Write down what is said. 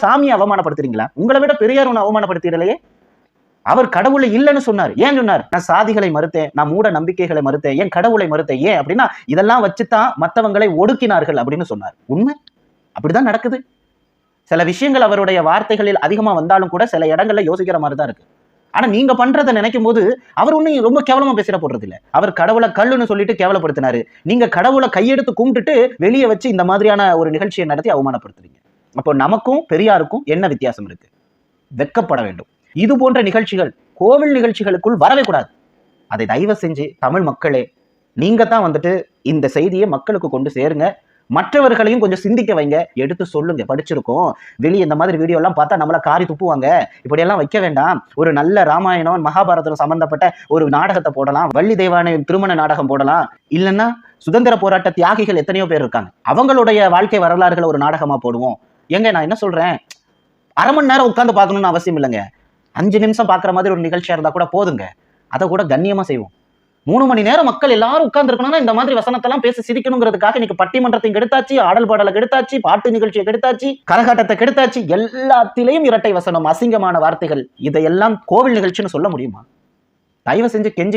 சாமியை அவமானப்படுத்துறீங்களா? உங்களை விட பெரியார் ஒன்று அவமானப்படுத்திடலையே? அவர் கடவுளை இல்லைன்னு சொன்னார். ஏன் சொன்னார்? நான் சாதிகளை மறுத்தேன் நான் மூட நம்பிக்கைகளை மறுத்தேன் ஏன் கடவுளை மறுத்தேன்? ஏன் அப்படின்னா இதெல்லாம் வச்சுதான் மற்றவங்களை ஒடுக்கினார்கள் அப்படின்னு சொன்னார். உண்மை? அப்படிதான் நடக்குது. சில விஷயங்கள் அவருடைய வார்த்தைகளில் அதிகமா வந்தாலும் கூட சில இடங்கள்ல யோசிக்கிற மாதிரி தான் இருக்கு. ஆனா நீங்க பண்றதை நினைக்கும் போது அவர் ஒன்னும் ரொம்ப கேவலமா பேசிட போடுறது இல்ல அவர் கடவுளை கல்லுன்னு சொல்லிட்டு கேவலப்படுத்தினாரு. நீங்க கடவுளை கையெடுத்து கும்பிட்டுட்டு வெளியே வச்சு இந்த மாதிரியான ஒரு நிகழ்ச்சியை நடத்தி அவமானப்படுத்துறீங்க. அப்போ நமக்கும் பெரியாருக்கும் என்ன வித்தியாசம் இருக்கு? வெட்கப்பட வேண்டும். இது போன்ற நிகழ்ச்சிகள் கோவில் நிகழ்ச்சிகளுக்குள் வரவே கூடாது. அதை தயவு செஞ்சு தமிழ் மக்களே நீங்க தான் வந்துட்டு இந்த செய்தியை மக்களுக்கு கொண்டு சேருங்க. மற்றவர்களையும் கொஞ்சம் சிந்திக்க வைங்க. எடுத்து சொல்லுங்க. படிச்சிருக்கோம். வெளியே இந்த மாதிரி வீடியோ எல்லாம் பார்த்தா நம்மள காரி துப்புவாங்க. இப்படியெல்லாம் வைக்க வேண்டாம். ஒரு நல்ல ராமாயணம் மகாபாரதம் சம்பந்தப்பட்ட ஒரு நாடகத்தை போடலாம். வள்ளி தெய்வானை திருமண நாடகம் போடலாம். இல்லைன்னா சுதந்திர போராட்ட தியாகிகள் எத்தனையோ பேர் இருக்காங்க. அவங்களுடைய வாழ்க்கை வரலாறுகளை ஒரு நாடகமா போடுவோம். ஏங்க நான் என்ன சொல்றேன்? அரை மணி நேரம் உட்காந்து பார்க்கணும்னு அவசியம் இல்லைங்க. அஞ்சு நிமிஷம் பார்க்குற மாதிரி ஒரு நிகழ்ச்சியாக இருந்தால் கூட போதுங்க. அதை கூட கண்ணியமாக செய்வோம். மூணு மணி நேரம் மக்கள் எல்லாரும் உட்கார்ந்துருக்கணும்னா இந்த மாதிரி வசனத்தெல்லாம் பேசி சிரிக்கணுங்கிறதுக்காக இன்னைக்கு பட்டிமன்றத்தையும் கெடுத்தாச்சு ஆடல் பாடலை கெடுத்தாச்சு பாட்டு நிகழ்ச்சியை கெடுத்தாச்சு கரகாட்டத்தை கெடுத்தாச்சு எல்லாத்திலையும் இரட்டை வசனம் அசிங்கமான வார்த்தைகள். இதையெல்லாம் கோவில் நிகழ்ச்சின்னு சொல்ல முடியுமா? தயவு செஞ்சு கெஞ்சி